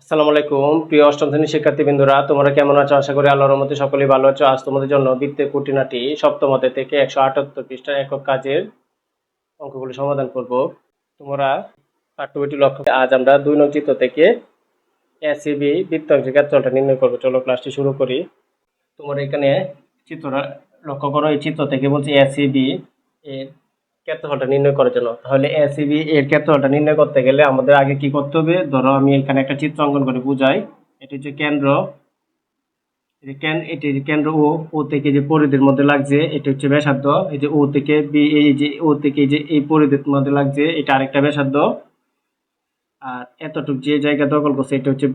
আসসালামু আলাইকুম। প্রিয় অষ্টম শ্রেণির শিক্ষার্থীবৃন্দরা, তোমরা কেমন আছো? আশা করি আল্লাহর রহমতে সকলেই ভালো আছো। আজ তোমাদের জন্য বৃত্তের কুটিনাটি সপ্তম অধ্যায় থেকে একশো আটাত্তর পৃষ্ঠার একক কাজের অঙ্কগুলি সমাধান করব। তোমরা পাঠ্যবইটি লক্ষ্য আজ আমরা দুই নং চিত্র থেকে এসিবি বৃত্তাংশের ক্ষেত্রটা নির্ণয় করব। চলো ক্লাসটি শুরু করি। তোমরা এখানে চিত্রটা লক্ষ্য করো। এই চিত্র থেকে বলছি এসিবি এর ক্ষেত্রফলটা নির্ণয় করার জন্য। তাহলে এসিবি এর ক্ষেত্রফলটা নির্ণয় করতে গেলে আমাদের আগে কি করতে হবে? ধরো আমি এখানে একটা চিত্র অঙ্কন করে বুঝাই। এটি হচ্ছে কেন্দ্র। এটি কেন্দ্র ও ও থেকে যে পরিধির মধ্যে লাগছে, এটি হচ্ছে ব্যাসার্ধ। এই যে ও থেকে বি এই যে ও থেকে যে এই পরিধির মধ্যে লাগছে, এটা আরেকটা ব্যাসার্ধ। আর এতটুক যে জায়গা দখল করছে, এটা হচ্ছে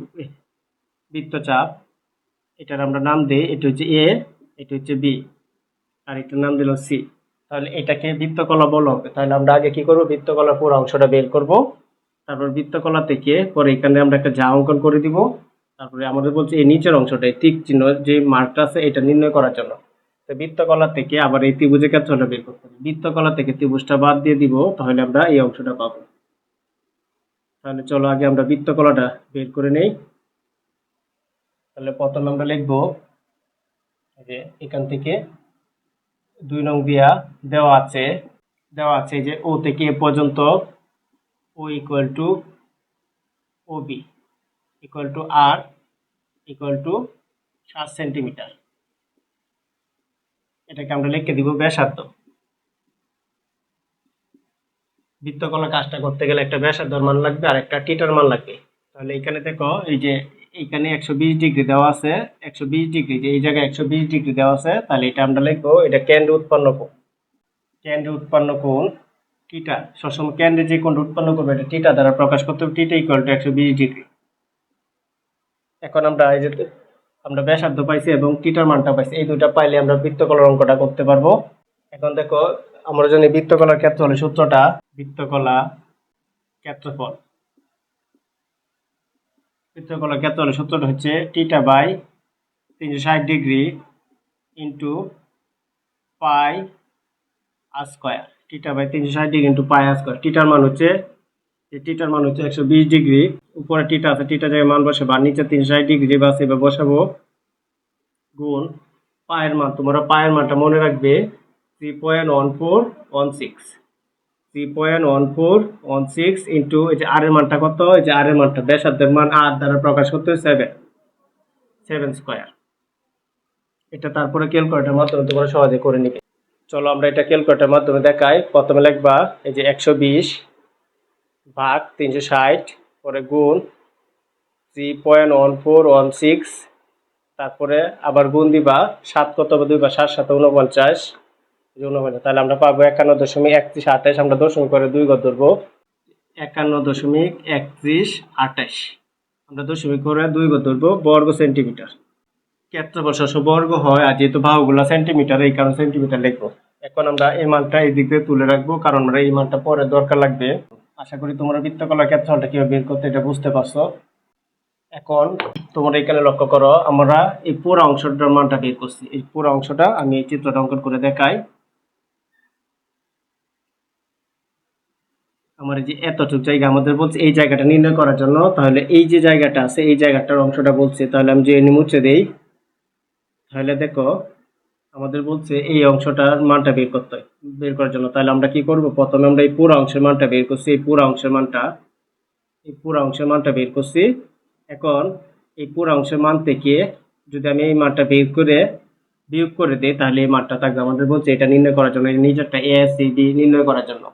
বৃত্তচাপ। এটার আমরা নাম দিই, এটা হচ্ছে এ এটা হচ্ছে বি আর একটা নাম দিল সি তাহলে এটাকে বৃত্তকলা বলা। হবে তাহলে আমরা আগে কি করব? বৃত্তকলার পুরো অংশটা বের করব। তারপর বৃত্তকলা থেকে পরে এখানে আমরা একটা যা অঙ্কন করে দিব। তারপরে আমাদের বলছে এই নিচের অংশটা এই টিক চিহ্ন, যে মার্কটা আছে এটা নির্ণয় করার জন্য। তো বৃত্তকলা থেকে আবার এই ত্রিভুজের ক্ষেত্রটা বের করতে হবে। বৃত্তকলা থেকে ত্রিভুজটা বাদ দিয়ে দিব, তাহলে আমরা এই অংশটা পাবো। তাহলে চলো আগে আমরা বৃত্তকলাটা বের করে নেই। তাহলে প্রথমে আমরা লিখব যে এখান থেকে দুই নং দিয়া দেওয়া আছে দেওয়া আছে যে ও থেকে এ পর্যন্ত O equal to O B equal to R equal to সাত সেন্টিমিটার এটাকে আমরা লিখে দিব ব্যাসার্ধ। বৃত্তকলা কাজটা করতে গেলে একটা ব্যাসার্ধর মান লাগবে আর একটা টিটার মান লাগবে। তাহলে এখানে দেখো এই যে এখানে একশো বিশ ডিগ্রি দেওয়া আছে, একশো বিশ ডিগ্রি, যে এই জায়গায় একশো বিশ ডিগ্রি দেওয়া আছে, তাহলে এটা আমরা লিখব, এটা কেন্দ্রে উৎপন্ন কোণ। কেন্দ্রে উৎপন্ন কোণ, টিটা, সবসময় কেন্দ্রে যে কোণটা উৎপন্ন করবে, এটা টিটা দ্বারা প্রকাশ করতে হবে, টিটা ইকুয়াল টু একশো বিশ ডিগ্রি। এখন আমরা এই যে, আমরা ব্যাসার্ধ পাইছি এবং টিটার মানটা পাইছি, এই দুটা পাইলে আমরা বৃত্তকলার অঙ্কটা করতে পারব। এখন দেখো, আমরা জানি বৃত্তকলার ক্ষেত্র হলে সূত্রটা বৃত্তকলা ক্ষেত্রফল। বৃত্তকলার ক্ষেত্রফল সূত্রটা হচ্ছে টিটা বাই তিনশো ষাট degree into pi R square. Theta by তিনশো ষাট degree into pi R square. টিটার মান হচ্ছে, যে টিটার মান হচ্ছে একশো বিশ ডিগ্রি। উপরে টিটা আছে টিটা জায়গায় মান বসাবো আর নিচে তিনশো ষাট ডিগ্রি বাস এবার বসাবো। গুণ পায়ের মান, তোমরা পায়ের মানটা মনে রাখবে three point one four one six three point one four one six into এই যে আর এর মানটা কত? এই যে আর এর মানটা ব্যাসার্ধের মান আর দ্বারা প্রকাশ করতে হবে সেভেন সেভেন স্কোয়ার এটা তারপরে ক্যালকুলেটার মাধ্যমে তোমরা সহজে করে নিবে। চলো আমরা এটা ক্যালকুলেটার মাধ্যমে দেখাই। প্রথমে লিখবা, এই যে একশো বিশ ভাগ তিনশো ষাট, পরে গুণ three point one four one six তারপরে আবার গুণ দিবা, সাত কত দুই বা সাত সাত, উনপঞ্চাশ। এই যে তাহলে আমরা পাবো একান্ন দশমিক একত্রিশ আঠাশ, আমরা দশমিক করে দুই গত ধরবো। একান্ন দশমিক একত্রিশ আঠাশ, আমরা দশমিক করে দুই গত ধরবো বর্গ সেন্টিমিটার। ক্ষেত্রফল শস্য বর্গ হয়, আর যেহেতু বাহুগুলো সেন্টিমিটার, এই কারণে সেন্টিমিটার লিখব। এখন আমরা এই মানটা এই দিক দিয়ে তুলে রাখব, কারণ আমরা এই মানটা পরে দরকার লাগবে। আশা করি তোমরা বৃত্তকলার ক্ষেত্রফলটা কীভাবে বের করতে এটা বুঝতে পারছ। এখন তোমরা এখানে লক্ষ্য করো, আমরা এই পুরো অংশটার মানটা বের করছি। এই পুরো অংশটা আমি এই চিত্রটা অঙ্কন করে দেখাই। আমার যে এতটুকু জায়গা আমাদের বলছে, এই জায়গাটা নির্ণয় করার জন্য, তাহলে এই যে জায়গাটা আছে, এই জায়গাটার অংশটা বলছে, তাহলে আমি যে মুছে দেই। তাহলে দেখো, আমাদের বলছে এই অংশটার মানটা বের করতে বের করার জন্য। তাহলে আমরা কি করব? প্রথমে আমরা এই পুরো অংশের মানটা বের করছি, এই পুরো অংশের মানটা, এই পুরো অংশের মানটা বের করছি। এখন এই পুরো অংশের মান থেকে যদি আমি এই মানটা বের করে, বিয়োগ করে দিই, তাহলে এই মানটা থাকবে আমাদের বলছে এটা নির্ণয় করার জন্য নিজেরটা এ সি ডি নির্ণয় করার জন্য।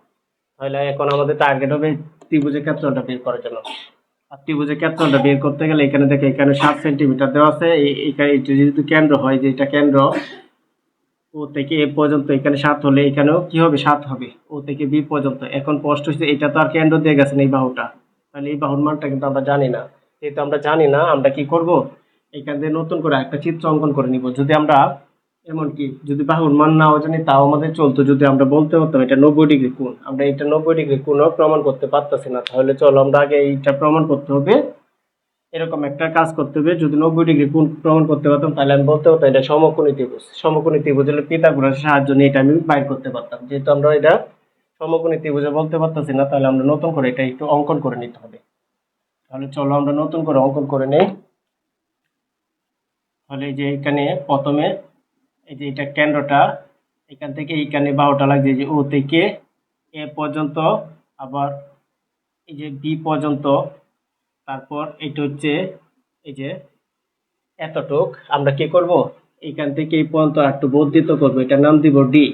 তাহলে এখন আমাদের টার্গেট হবে ত্রিভুজের ক্ষেত্রটা বের করার জন্য। আর ত্রিভুজের ক্ষেত্রটা বের করতে গেলে এখানে দেখে, এখানে সাত সেন্টিমিটার দেওয়া আছে। এখানে এটা যেহেতু কেন্দ্র হয়, যে এটা কেন্দ্র, ও থেকে এ পর্যন্ত এখানে সাত হলে এখানেও কি হবে? সাত হবে। ও থেকে বি পর্যন্ত। এখন স্পষ্ট হচ্ছে এটা তো আর কেন্দ্র দিয়ে গেছে না এই বাহুটা। তাহলে এই বাহুর মানটা কিন্তু আমরা জানি না। যেহেতু আমরা জানি না, আমরা কি করব? এখান থেকে নতুন করে একটা চিত্র অঙ্কন করে নিব। যদি আমরা এমনকি যদি বাহুর মান নাও জানি, তাও আমাদের চলতো। যদি আমরা বলতে পারতাম এটা নব্বই ডিগ্রি কোণ, আমরা এটা নব্বই ডিগ্রি কোণও প্রমাণ করতে পারতেছি না। তাহলে চলো, আমরা আগে এইটা প্রমাণ করতে হবে। এরকম একটা কাজ করতে হবে। যদি নব্বই ডিগ্রি কোণ প্রমাণ করতে পারতাম, তাহলে আমি বলতে পারতাম এটা সমকোণী ত্রিভুজ। সমকোণী ত্রিভুজ হলে পিতাগোরাসের সাহায্য নিয়ে এটা আমি বাইর করতে পারতাম। যেহেতু আমরা এটা সমকোণী ত্রিভুজে বলতে পারতেছি না, তাহলে আমরা নতুন করে এটা একটু অঙ্কন করে নিতে হবে। তাহলে চলো, আমরা নতুন করে অঙ্কন করে নেই। তাহলে যে এখানে প্রথমে এই যে এটা কেন্দ্রটা, এখান থেকে এইখানে বারোটা লাগছে যে ও থেকে এ পর্যন্ত, আবার এই যে বি পর্যন্ত, তারপর এটা হচ্ছে এই যে এতটুক। আমরা কি করব? এখান থেকে এই পর্যন্ত একটু বর্ধিত করব, এটার নাম দিব ডি।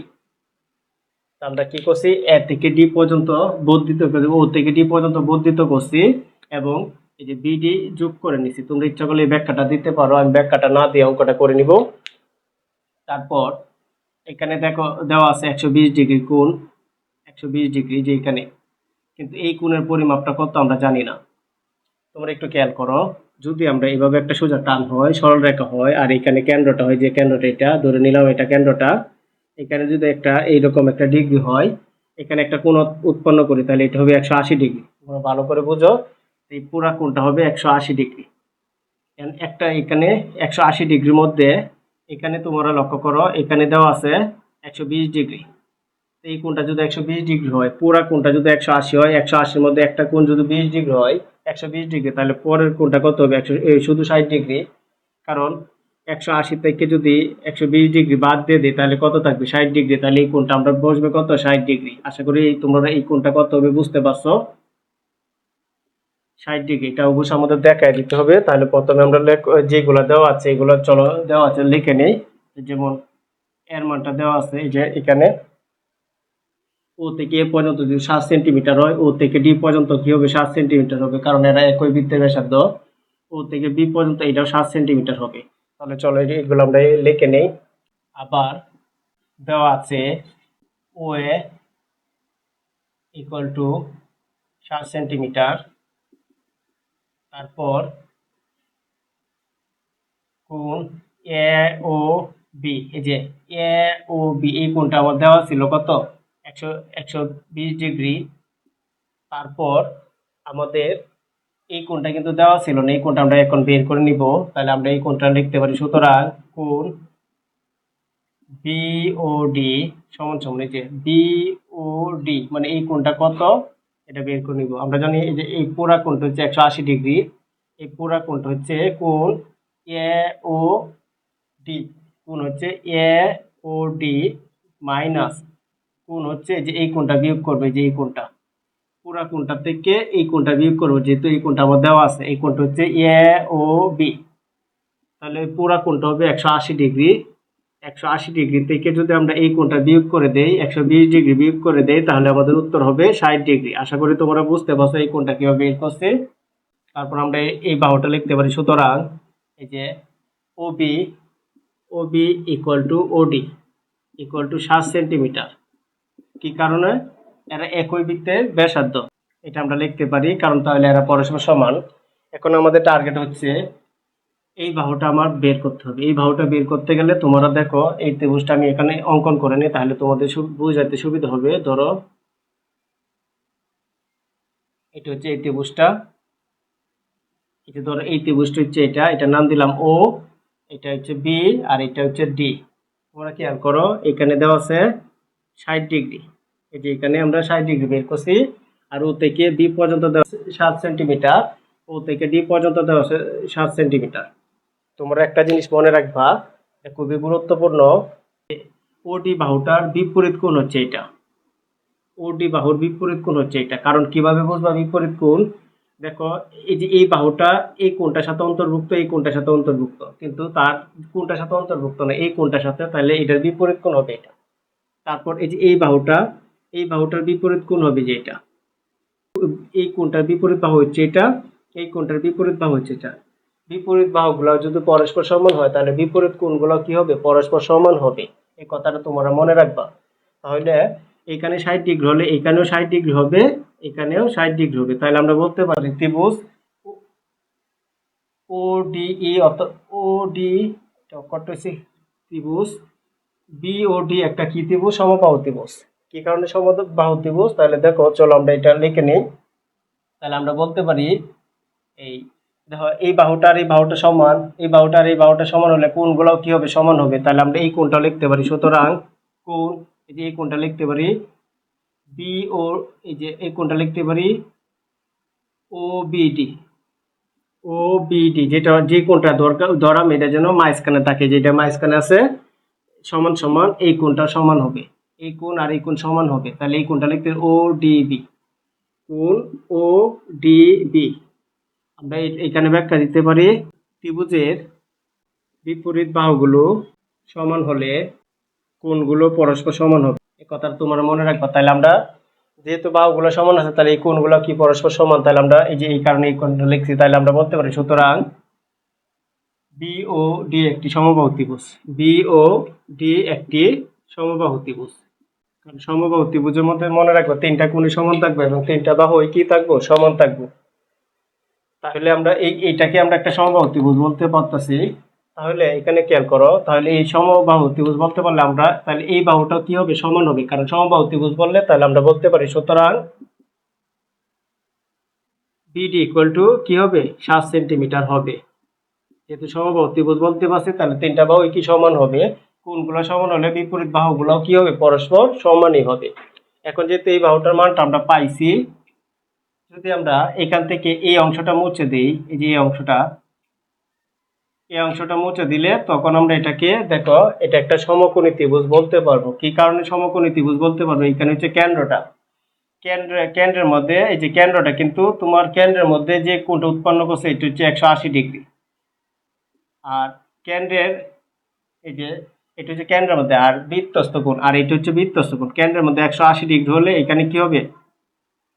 আমরা কি করছি? এ থেকে ডি পর্যন্ত বর্ধিত করে ও থেকে ডি পর্যন্ত বর্ধিত করছি, এবং এই যে বিডি যোগ করে নিছি। তোমরা ইচ্ছা করলে এই ব্যাখ্যাটা দিতে পারো, আমি ব্যাখ্যাটা না দিয়ে অঙ্কটা করে নিব। তারপর এখানে দেখো, দেওয়া আছে একশো বিশ ডিগ্রি কোণ, একশো বিশ ডিগ্রি যে এখানে কিন্তু এই কোণের পরিমাপটা কত আমরা জানি না। তোমরা একটু খেয়াল করো, যদি আমরা এইভাবে একটা সোজা টান হয়, সরল রেখা হয়, আর এখানে কেন্দ্রটা হয় যে কেন্দ্রটা এটা, ধরে নিলাম এটা কেন্দ্রটা, এখানে যদি একটা এইরকম একটা ডিগ্রি হয়, এখানে একটা কোণ উৎপন্ন করি, তাহলে এটা হবে একশো আশি ডিগ্রি। তোমরা ভালো করে বুঝো এই পুরা কোণটা হবে একশো আশি ডিগ্রি। একটা এখানে একশো আশি ডিগ্রির মধ্যে এখানে তোমরা লক্ষ্য করো, এখানে দেওয়া আছে একশো বিশ ডিগ্রি। এই কোণটা যদি একশো বিশ ডিগ্রি হয়, পুরা কোণটা যদি একশো আশি হয়, একশো আশির মধ্যে একটা কোণ যদি বিশ ডিগ্রি হয়, একশো বিশ ডিগ্রি, তাহলে পরের কোণটা কত হবে? একশো শুধু ষাট ডিগ্রি। কারণ একশো আশি থেকে যদি একশো বিশ ডিগ্রি বাদ দিয়ে দিই, তাহলে কত থাকবে? ষাট ডিগ্রি। তাহলে এই কোণটা আমরা বসবে কত? ষাট ডিগ্রি। আশা করি তোমরা এই কোণটা কত হবে বুঝতে পারছ? ষাট ডিগ্রি এটা অবশ্যই আমাদের দেখায় দিতে হবে। তাহলে প্রথমে আমরা যেগুলো দেওয়া আছে, এগুলো চলো, দেওয়া আছে, লিখে নেই। যেমন এর মানটা দেওয়া আছে, এই যে এখানে। ও থেকে এ পর্যন্ত যদি সাত সেন্টিমিটার হয়, ও থেকে ডি পর্যন্ত কি হবে? সাত সেন্টিমিটার হবে, কারণ এরা একই বৃত্তের ব্যাসার্ধ। ও থেকে বি পর্যন্ত এটাও সাত সেন্টিমিটার হবে। তাহলে চলো এগুলো আমরা লিখে নেই। আবার দেওয়া আছে, ও এ ইকুয়াল টু সাত সেন্টিমিটার তারপর কোণ এ ও বি, এই যে এ ও বি, এই কোণটা আমার দেওয়া ছিল কত? একশো একশো বিশ ডিগ্রি। তারপর আমাদের এই কোণটা কিন্তু দেওয়া ছিল না, এই কোণটা আমরা এখন বের করে নিব। তাহলে আমরা এই কোণটা লিখতে পারি, সুতরাং কোণ বিওডি সমান সমান, এই যে বিওডি মানে এই কোণটা কত? এটা বের করে নিব। আমরা জানি এই যে এই পুরা কোণটা হচ্ছে একশো আশি ডিগ্রি। এই পুরা কোণটা হচ্ছে কোণ এ ও ডি। কোণ হচ্ছে এ ও ডি মাইনাস কোণ হচ্ছে যে এই কোণটা বিয়োগ করবে যে এই কোণটা। পুরা কোণটা থেকে এই কোণটা বিয়োগ করব যেহেতু এই কোণটা আমার দেওয়া আছে, এই কোণটা হচ্ছে এ ও বি। তাহলে পুরা কোণটা হবে একশো আশি ডিগ্রি। একশো আশি ডিগ্রি থেকে যদি আমরা এই কোণটা বিয়োগ করে দেই, একশো বিশ ডিগ্রি বিয়োগ করে দেই, তাহলে আমাদের উত্তর হবে ষাট ডিগ্রি। আশা করি তোমরা বুঝতে পারছ এই কোণটা কীভাবে বের করছে। তারপর আমরা এই- বাহুটা লিখতে পারি। সুতরাং এই যে OB OB equal to OD equal to সাত সেন্টিমিটার। কি কারণে? এরা একই বৃত্তের ব্যাসার্ধ। এটা আমরা লিখতে পারি, কারণ তাহলে এরা পরস্পর সমান। এখন আমাদের টার্গেট হচ্ছে এই বাহুটা আমার বের করতে হবে। এই বাহুটা বের করতে গেলে তোমরা দেখো, এই ত্রিভুজটা আমি এখানে অঙ্কন করে নিই, তাহলে তোমাদের বুঝাতে সুবিধা হবে। ধরো, এটা হচ্ছে এই ত্রিভুজটা। এটা ধরো, এই ত্রিভুজটা হচ্ছে এটা এটা নাম দিলাম ও এটা হচ্ছে বি আর এটা হচ্ছে ডি তোমরা খেয়াল করো, এখানে দেওয়া আছে ষাট ডিগ্রি। এই যে এখানে আমরা ষাট ডিগ্রি বের করছি, আর ও থেকে বি পর্যন্ত দেওয়া সাত সেন্টিমিটার। ও থেকে ডি পর্যন্ত দেওয়া আছে সাত সেন্টিমিটার। তোমরা একটা জিনিস মনে রাখবা খুবই গুরুত্বপূর্ণ ওডি বাহুটার বিপরীত কোণ হচ্ছে এটা। ওডি বাহুর বিপরীত কোণ হচ্ছে এটা। কারণ কীভাবে বুঝবা বিপরীত কোণ? দেখো, এই যে এই বাহুটা এই কোণটার সাথে অন্তর্ভুক্ত, এই কোণটার সাথে অন্তর্ভুক্ত। কিন্তু তার কোণটার সাথে অন্তর্ভুক্ত না, এই কোণটার সাথে, তাহলে এটার বিপরীত কোণ হবে এটা। তারপর এই যে এই বাহুটা, এই বাহুটার বিপরীত কোণ হবে যে এটা। এই কোণটার বিপরীত বাহু হচ্ছে এটা, এই কোণটার বিপরীত বাহু হচ্ছে এটা। বিপরীত বাহুগুলো যদি পরস্পর সমান হয়, তাহলে বিপরীত কোণগুলো কি হবে? পরস্পর সমান হবে। এই কথাটা তোমরা মনে রাখবা। তাহলে এখানে ষাট ডিগ্রি হলে এখানেও ষাট ডিগ্রি হবে, এখানেও ষাট ডিগ্রি হবে। তাহলে আমরা বলতে পারি ত্রিভুজ ও ডিই অত ও ডি কত ত্রিভুজ। বিওডি একটা কি ত্রিভুজ? সমবাহু ত্রিভুজ। কি কারণে সমবাহু ত্রিভুজ? তাহলে দেখো, চলো আমরা এটা লিখে নিই। তাহলে আমরা বলতে পারি এই দেখো, এই বাহুটার এই বাহুটা সমান, এই বাহুটার এই বাহুটা সমান হলে কোণগুলোও কি হবে? সমান হবে। তাহলে আমরা এই কোণটা লিখতে পারি? সুতরাং কোণ এই যে এই কোণটা লিখতে পারি? বি ও এই যে এই কোণটা লিখতে পারি? ও বিডি ও বিডি যেটা যে কোনটা দরকার, ধরাম, এটা যেন মাঝখানে থাকে। যেটা মাঝখানে আছে, সমান সমান এই কোণটা সমান হবে। এই কোণ আর এই কোণ সমান হবে। তাহলে এই কোণটা লিখতে ও ডিবি কোণ ও ডিবি আমরা এ- এখানে ব্যাখ্যা দিতে পারি, ত্রিভুজের বিপরীত বাহুগুলো সমান হলে কোনগুলো পরস্পর সমান হবে। এই কথা তোমার মনে রাখবা। তাহলে আমরা যেহেতু বাহুগুলো সমান আছে তাহলে এই কোণগুলো কি পরস্পর সমান? তাহলে আমরা এই যে এই কারণে এই কোণটা লিখছি তাহলে আমরা বলতে পারি সুতরাং বি ও ডি একটি সমবাহু ত্রিভুজ। ও ডি একটি সমবাহু ত্রিভুজ। কারণ সমবাহু ত্রিভুজের মধ্যে মনে রাখব, তিনটা কোণই সমান থাকবে এবং তিনটা বাহু কি থাকব? সমান থাকবে। তাহলে আমরা এই, এইটাকে আমরা একটা সমবাহু ত্রিভুজ বলতে পারতেছি। তাহলে এখানে খেয়াল করো, তাহলে এই সমবাহু ত্রিভুজ বলতে পারলে আমরা, তাহলে এই বাহুটা কি হবে? সমান হবে, কারণ সমবাহু ত্রিভুজ বললে তাহলে আমরা বলতে পারি সুতরাং বিডি ইকুয়াল টু কি হবে? সাত সেন্টিমিটার হবে। যেহেতু সমবাহু ত্রিভুজ বলতে পারছি, তাহলে তিনটা বাহু কি সমান হবে? কোনগুলো সমান হলে বিপরীত বাহুগুলো কি হবে? পরস্পর সমানই হবে। এখন যেহেতু এই বাহুটার মানটা আমরা পাইছি যদি আমরা এখান থেকে এই অংশটা মুছে দিই, এই যে এই অংশটা এই অংশটা মুছে দিলে তখন আমরা এটাকে, দেখো, এটা একটা সমকোণী ত্রিভুজ বলতে পারব। কি কারণে সমকোণী ত্রিভুজ বলতে পারব? এখানে হচ্ছে কেন্দ্রটা। কেন্দ্র, কেন্দ্রের মধ্যে, এই যে কেন্দ্রটা কিন্তু তোমার কেন্দ্রের মধ্যে যে কোণটা উৎপন্ন করছে, এটা হচ্ছে একশো আশি ডিগ্রি। আর কেন্দ্রের, এই যে, এটা হচ্ছে কেন্দ্রের মধ্যে, আর বৃত্তস্থ কোণ, আর এটা হচ্ছে বৃত্তস্থ কোণ। কেন্দ্রের মধ্যে একশো আশি ডিগ্রি হলে এখানে কি হবে?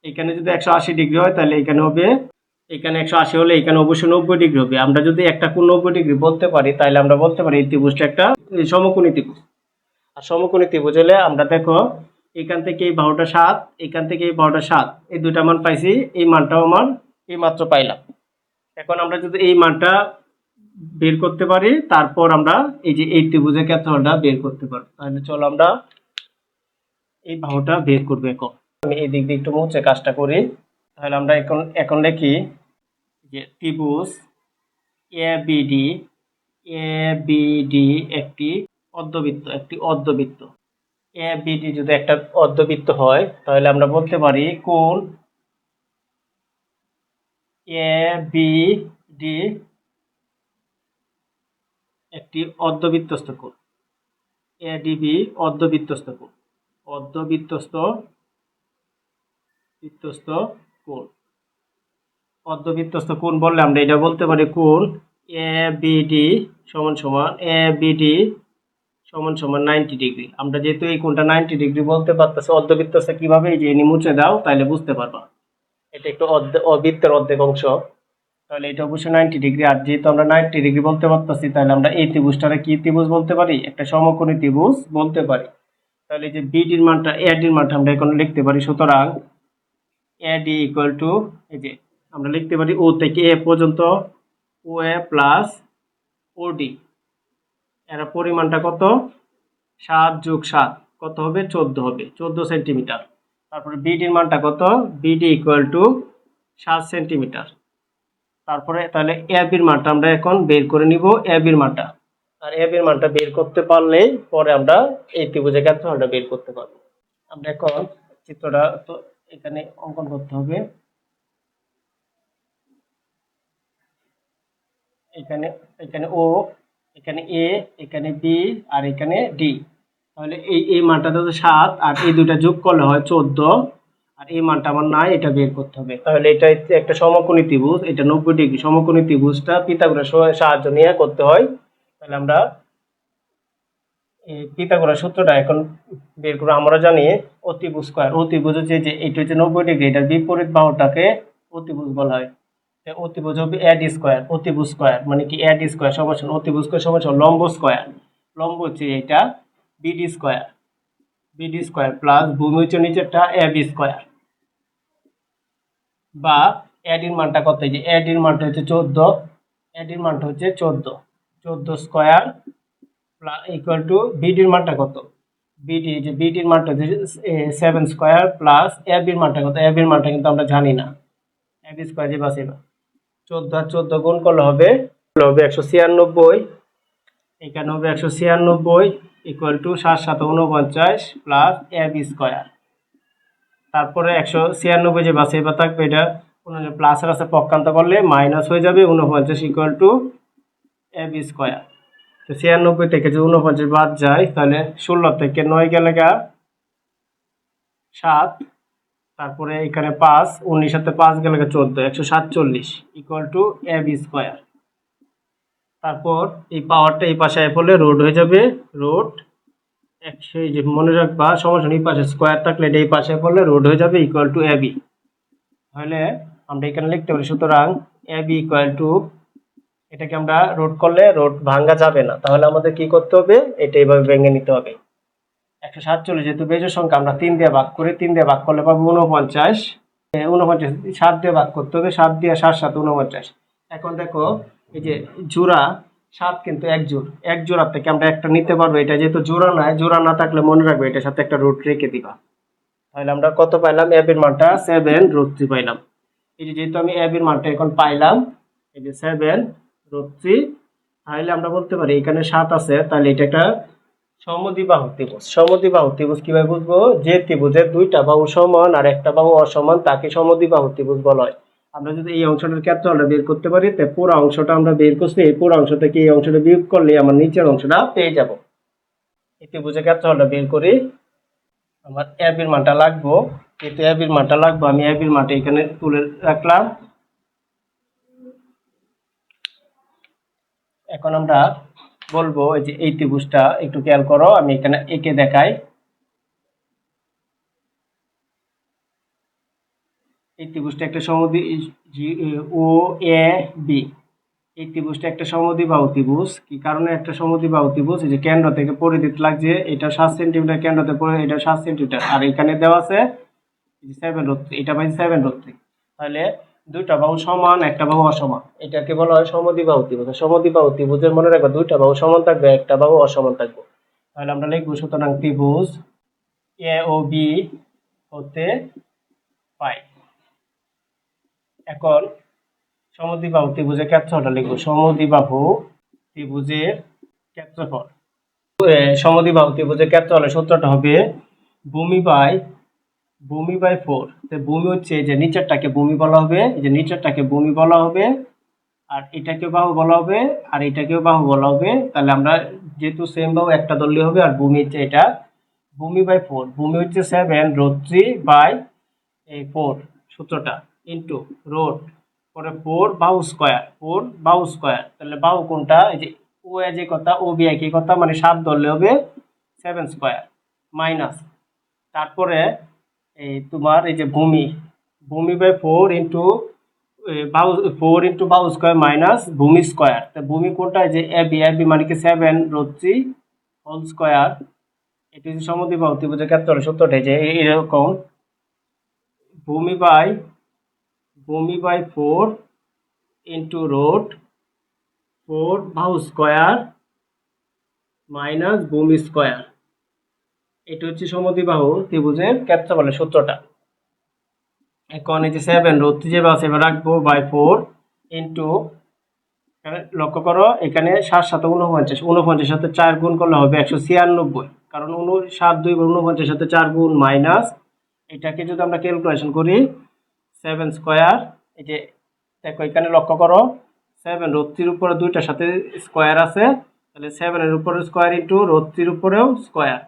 এখানে যদি একশো আশি ডিগ্রি হয়, তাহলে এখানে হবে, এখানে একশো আশি হলে এখানে অবশ্যই নব্বই ডিগ্রি হবে। আমরা যদি একটা কোণ নব্বই ডিগ্রি বলতে পারি, তাহলে আমরা বলতে পারি এই ত্রিভুজটা একটা সমকোণী ত্রিভুজ। আর সমকোণী ত্রিভুজ হলে আমরা দেখো, এখান থেকে এই বারোটা সাত, এখান থেকে এই বারোটা সাত, এই দুটা মান পাইছি, এই মানটাও আমার এই মাত্র পাইলাম। এখন আমরা যদি এই মানটা বের করতে পারি, তারপর আমরা এই যে এই ত্রিভুজের ক্ষেত্রটা বের করতে পারব। তাহলে চলো আমরা এই বাহুটা বের করব এখন আমি এই দিক দিয়ে একটু মুছে কাজটা করি। তাহলে আমরা এখন এখন লিখি যে ত্রিভুজ এ বিডি এ বিডি একটি অর্ধবৃত্ত একটি অর্ধবৃত্ত। এ বিডি যদি একটা অর্ধবৃত্ত হয়, তাহলে আমরা বলতে পারি কোন এ বি ডি একটি অর্ধবৃত্তস্ত কোণ। এডিবি অর্ধবৃত্তস্ত কোণ। অর্ধবৃত্তস্ত বৃত্তস্ত কোণ অর্ধবৃত্তস্ত কোণ বললে আমরা এটা বলতে পারি কোণ এ বিডি সমান সমান এ বিডি সমান সমান নাইনটি ডিগ্রি আমরা যেহেতু এই কোণটা নাইনটি ডিগ্রি বলতে পারতেছি অর্ধবৃত্তস্ত কীভাবে? এই যে এনি মুছে দাও তাহলে বুঝতে পারবা। এটা একটু অর্ধ, অবৃত্তের অর্ধেক অংশ। তাহলে এটা অবশ্যই নাইনটি ডিগ্রি আর যেহেতু আমরা নাইনটি ডিগ্রি বলতে পারতেছি তাহলে আমরা এই ত্রিভুজটারে কি ত্রিভুজ বলতে পারি? একটা সমকোণী ত্রিভুজ বলতে পারি। তাহলে যে বিডির মানটা এডির মানটা আমরা এখন লিখতে পারি, সুতরাং এডি ইকুয়াল টু এই যে আমরা লিখতে পারি ও থেকে এ পর্যন্ত ও এ প্লাস ওডি এর পরিমাণটা কত? সাত যোগ সাত, কত হবে? চোদ্দ হবে, চোদ্দ সেন্টিমিটার। তারপরে বিডির মানটা কত? বিডি ইকুয়াল টু সাত সেন্টিমিটার। তারপরে তাহলে এবির মানটা আমরা এখন বের করে নিব এবির মানটা। আর এবির মানটা বের করতে পারলেই পরে আমরা এই ত্রিভুজের ক্ষেত্রটা বের করতে পারব। আমরা এখন চিত্রটা তো এখানে অঙ্কন করতে হবে। এখানে এখানে ও এখানে এ এখানে বি আর এখানে ডি তাহলে এই এই মানটা তো সাত, আর এই দুটা যোগ করলে হয় চোদ্দ, আর এই মানটা আমার নাই, এটা বের করতে হবে। তাহলে এটা একটা সমকোণী ত্রিভুজ, এটা নব্বই ডিগ্রি সমকোণী ত্রিভুজটা পিতাগোরাস সাহায্য নিয়ে করতে হয়। তাহলে আমরা এই পিতাগোরাস সূত্রটা এখন বের করে আমরা জানি অতিভুজ স্কোয়ার অতিভুজ হচ্ছে যে এটা হচ্ছে নব্বই ডিগ্রি, এটার বিপরীত বাহুটাকে অতিভুজ বলা হয়। অতিভুজ হবে এড স্কোয়ার অতিভুজ স্কোয়ার মানে কি এড স্কোয়ার সমান অতিভুজ স্কোয়ার সমান লম্ব স্কোয়ার লম্ব হচ্ছে এটা BD square BD square plus ভূমি হচ্ছে নিচেরটা বি স্কোয়ার বা এডির মানটা কত? যে এডির মানটা হচ্ছে চোদ্দ এডির মানটা হচ্ছে চোদ্দ। চোদ্দ স্কোয়ার ইকুয়াল টু বিডির মানটা কত? বিডি যে বিডির মানটা সেভেন স্কোয়ার প্লাস এবির মানটা কত? এবির মানটা কিন্তু আমরা জানি না। এবি স্কোয়ার যে বাসে না। চোদ্দ আর চোদ্দ গুণ করলে হবে হবে একশো ছিয়ানব্বই। এখানে হবে একশো ছিয়ানব্বই ইকুয়াল টু সাত সাত উনপঞ্চাশ প্লাস এ বি স্কোয়ার তারপরে একশো ছিয়ানব্বই যে বাসে বা থাকবে এটা প্লাসের আছে পক্ষান্ত করলে মাইনাস হয়ে যাবে উনপঞ্চাশ equal to a b square ছিয়ানব্বই থেকে যদি উনপঞ্চাশ বাদ যায়, তাহলে ষোলো থেকে নয় গেলে গা সাত, তারপরে এখানে পাঁচ, উনিশ সাথে পাঁচ গেলে গা চোদ্দ, একশো সাতচল্লিশ equal to a b square তারপর এই পাওয়ারটা এই পাশে পড়লে রোড হয়ে যাবে রোড একশো যে মনে রাখবা, সমস্যা এই পাশে স্কোয়ার থাকলে এটা এই পাশে পড়লে রোড হয়ে যাবে ইকুয়াল টু এ বি তাহলে আমরা এখানে লিখতে পারি, সুতরাং এ বি ইকুয়াল টু এটাকে আমরা রোড করলে রোড ভাঙ্গা যাবে না। তাহলে আমাদের কি করতে হবে? এটা এইভাবে ভেঙে নিতে হবে। একশো সাতচল্লিশ যেহেতু বেজোর সংখ্যা, আমরা তিন দিয়ে ভাগ করি, তিন দিয়ে ভাগ করলে পাবো উনপঞ্চাশ উনপঞ্চাশ সাত দিয়ে ভাগ করতে হবে, সাত দিয়ে সাত সাত উনপঞ্চাশ এখন দেখো, এই যে জোড়া, সাত কিন্তু এক জোড়। এক জোড়ার থেকে আমরা একটা নিতে পারব। এটা যেহেতু জোড়া নয়, জোড়া না থাকলে মনে রাখবে, এটার সাথে একটা রুট রেখে দিবা। তাহলে আমরা কত পাইলাম? এবির মানটা সেভেন রুট থ্রি পাইলাম। এই যে যেহেতু আমি এবির মানটা এখন পাইলাম, এই যে সেভেন রুট তাহলে আমরা বলতে পারি এখানে সাত আছে, তাহলে এটা একটা সমদ্বিবাহু ত্রিভুজ। সমদ্বিবাহু ত্রিভুজ কীভাবে বুঝব? যে ত্রিভুজের দুইটা বাহু সমান আর একটা বাহু অসমান, তাকে সমদ্বিবাহু ত্রিভুজ বলা হয়। আমরা যদি এই অংশটার ক্ষেত্রফলটা বের করতে পারি, তো পুরো অংশটা আমরা বের করছি, এই পুরো অংশ থেকে এই অংশটা বিয়োগ করলে আমার নিচের অংশটা পেয়ে যাব। এই ত্রিভুজের ক্ষেত্রফলটা বের করি, আমার অ্যাবির মানটা লাগবো। কিন্তু অ্যাবির মানটা লাগবো, আমি অ্যাবির মানটা এখানে তুলে রাখলাম। এখন আমরা বলব এই যে এই ত্রিভুজটা একটু খেয়াল করো, আমি এখানে একে দেখাই। এই ত্রিভুজটা একটা সমদ্বি ও, এ, বি। এই ত্রিভুজটা একটা সমদ্বিবাহু ত্রিভুজ। কি কারণে একটা সমদ্বিবাহু ত্রিভুজ? এই যে কেন্দ্র থেকে পরিধিত লাগছে, এটা সাত সেন্টিমিটার কেন্দ্রতে পড়ে, এটা সাত সেন্টিমিটার। আর এখানে দেওয়া আছে সেভেন রোত্রি, এটা পাইছে সেভেন রোত্রি। তাহলে দুইটা বাহু সমান একটা বাহু অসমান। এটাকে বলা হয় সমদ্বিবাহু ত্রিভুজ। সমদ্বিবাহু ত্রিভুজের মনে রাখবে দুইটা বাহু সমান থাকবে একটা বাহু অসমান থাকবে। তাহলে আমরা লিখব সুতরাং ত্রিভুজ এ ও বি হতে পাই। এখন সমদ্বিবাহু ত্রিভুজের ক্ষেত্রফলটা লিখব। সমদ্বিবাহু ত্রিভুজের ক্ষেত্রফল। সমদ্বিবাহু ত্রিভুজের ক্ষেত্রফলের সূত্রটা হবে ভূমি বাই ভূমি বাই ফোর ভূমি হচ্ছে যে নিচেরটাকে ভূমি বলা হবে যে নিচেরটাকে ভূমি বলা হবে, আর এটাকে বাহু বলা হবে, আর এটাকেও বাহু বলা হবে, তাহলে আমরা যেহেতু সেম বাহু একটা ধরলে হবে, আর ভূমি হচ্ছে এটা। ভূমি বাই ফোর ভূমি হচ্ছে সেভেন রোড থ্রি বাই এই ফোর সূত্রটা ইন্টু রোড পরে ফোর বাহু স্কোয়ার ফোর বাহু স্কোয়ার তাহলে বাহু কোনটা? এই যে ও এ যে কথা ও বি একই কথা মানে সাত ধরলে হবে সেভেন স্কোয়ার মাইনাস তারপরে এই তোমার এই যে ভূমি ভূমি বাই ফোর ইন্টু বাউ ফোর ইন্টু বাউ স্কোয়ার মাইনাস ভূমি স্কোয়ার। তা ভূমি কোনটা? যে এ বি বি মানে কি সেভেন রোচি হোল স্কোয়ার। এটি হচ্ছে সমুদ্র বাহু ত্রিভুজের ক্ষেত্রে সূত্রটা যে এরকম। ভূমি বাই ভূমি by four into root four বাহু স্কোয়ার মাইনাস ভূমি স্কোয়ার। এটা হচ্ছে সমদ্বিবাহু ত্রিভুজের ক্ষেত্রফলের সূত্রটা। এখন এই যে সেভেন রোড যে বা সেভেন রাখব বাই ফোর ইন্টু লক্ষ্য করো, এখানে সাত সাত উনপঞ্চাশ উনপঞ্চাশ সাথে চার গুণ করলে হবে একশো ছিয়ানব্বই। কারণ উন সাত, দুই উনপঞ্চাশ সাথে চার গুণ মাইনাস এটাকে যদি আমরা ক্যালকুলেশন করি সেভেন স্কোয়ার এই যে দেখো এখানে লক্ষ্য করো সেভেন রোত্রির উপরে দুইটার সাথে স্কোয়ার আছে, তাহলে সেভেনের উপরে স্কোয়ার ইন্টু রোত্রির উপরেও স্কোয়ার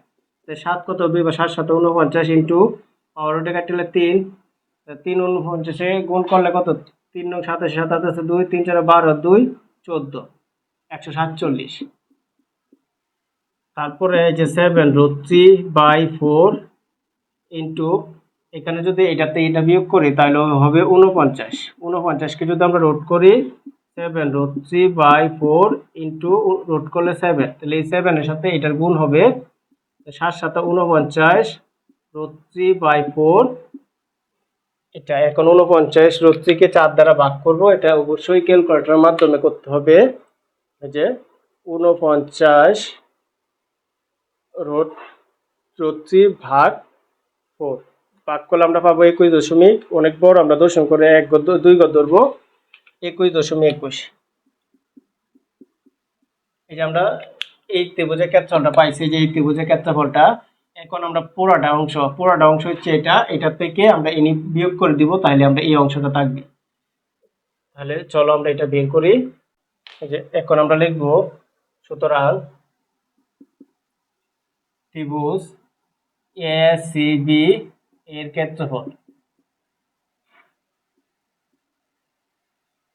সাত কত হবে বা সাত সাত উনপঞ্চাশ ইন্টু পাওয়ার রোডে কাটলে তিন। তিন উনপঞ্চাশে গুণ করলে কত? তিন নং সাতাশে সাতাশে দুই, তিন চার বারো, দুই, চোদ্দ। একশো সাতচল্লিশ। তারপরে যে seven root three by four into এখানে যদি এটাতে এটা বিয়োগ করি তাহলে হবে উনপঞ্চাশ উনপঞ্চাশকে যদি আমরা রোড করি seven root three by four into root করলে সেভেন তাহলে এই সেভেনের সাথে এটার গুণ হবে সাত সাত উনপঞ্চাশ রোড থ্রি বাই ফোর এটা এখন উনপঞ্চাশ রোড থ্রিকে চার দ্বারা ভাগ করব, এটা অবশ্যই ক্যালকুলেটরের মাধ্যমে করতে হবে। যে উনপঞ্চাশ থ্রি ভাগ ফোর ভাগ করলে আমরা পাবো একুশ দশমিক, অনেক বড়, আমরা দশম করে এক গদ, দুই গদ ধরবো, একুশ দশমিক একুশ। এই যে আমরা এই ত্রিভুজের ক্ষেত্রফলটা পাইছি যে এই ত্রিভুজের ক্ষেত্রফলটা, এখন আমরা পুরাটা অংশ পুরাটা অংশ হচ্ছে এটা এটা থেকে আমরা ইনি বিয়োগ করে দিব, তাহলে আমরা এই অংশটা থাকবে। তাহলে চলো আমরা এটা বের করি। যে এখন আমরা লিখব, সুতরাং ত্রিভুজ এ, সি, বি এর ক্ষেত্রফল।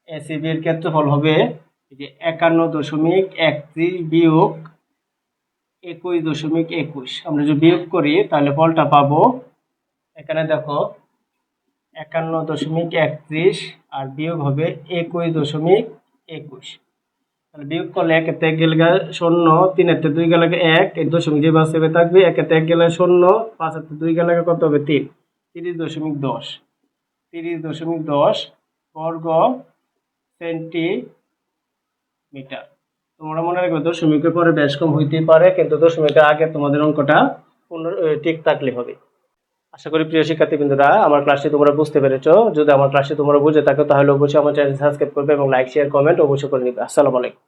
এসিবি এর ক্ষেত্রফল হবে যে একান্ন দশমিক একত্রিশ বিয়োগ একুশ দশমিক একুশ। আমরা যদি বিয়োগ করি, তাহলে ফলটা পাবো এখানে দেখো একান্ন দশমিক একত্রিশ আর বিয়োগ হবে একুশ দশমিক একুশ। তাহলে বিয়োগ করলে একেতে এক গেলে শূন্য তিন হাতে দুই গেলে এক, এই দশমিক যে বাস্তবে থাকবে একেতে এক গেলে শূন্য পাঁচ হাতে দুই গেলে কত হবে? তিন। তিরিশ দশমিক দশ। তিরিশ দশমিক দশ বর্গ সেন্টিমিটার। তোমরা মনে রাখবে দশমিকের পরে বেশ কম হইতেই পারে, কিন্তু দশমিকের আগে তোমাদের অঙ্কটা ঠিক থাকলে হবে। আশা করি প্রিয় শিক্ষার্থীবৃন্দরা, আমার ক্লাসটি তোমরা বুঝতে পেরেছ। যদি আমার ক্লাসটি তোমরা বুঝে থাকো, তাহলে অবশ্যই আমার চ্যানেল সাবস্ক্রাইব করবে এবং লাইক শেয়ার কমেন্ট অবশ্যই করে নিবে। আসসালামু আলাইকুম।